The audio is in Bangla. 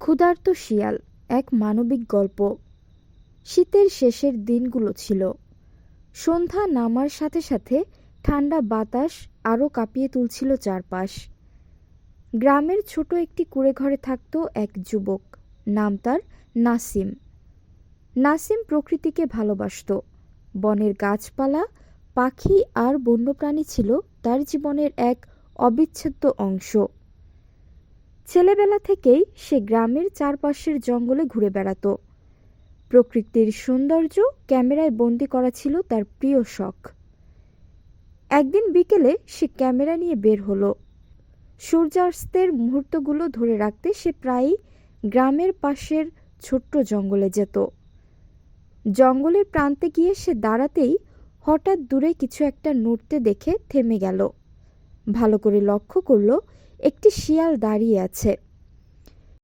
ক্ষুধার্ত শিয়াল এক মানবিক গল্প। শীতের শেষের দিনগুলো ছিল। সন্ধ্যা নামার সাথে সাথে ঠান্ডা বাতাস আরও কাঁপিয়ে তুলছিল চারপাশ। গ্রামের ছোট একটি কুঁড়েঘরে থাকত এক যুবক। নাম তার নাসিম। নাসিম প্রকৃতিকে ভালোবাসত। বনের গাছপালা, পাখি আর বন্যপ্রাণী ছিল তার জীবনের এক অবিচ্ছেদ্য অংশ। ছেলেবেলা থেকেই সে গ্রামের চারপাশের জঙ্গলে ঘুরে বেড়াতো। প্রকৃতির সৌন্দর্য ক্যামেরায় বন্দি করা ছিল তার প্রিয় শখ। একদিন বিকেলে সে ক্যামেরা নিয়ে বের হলো। সূর্যাস্তের মুহূর্তগুলো ধরে রাখতে সে প্রায়ই গ্রামের পাশের ছোট্ট জঙ্গলে যেত। জঙ্গলের প্রান্তে গিয়ে সে দাঁড়াতেই হঠাৎ দূরে কিছু একটা নড়তে দেখে থেমে গেল। ভালো করে লক্ষ্য করল একটি শিয়াল দাঁড়িয়ে আছে।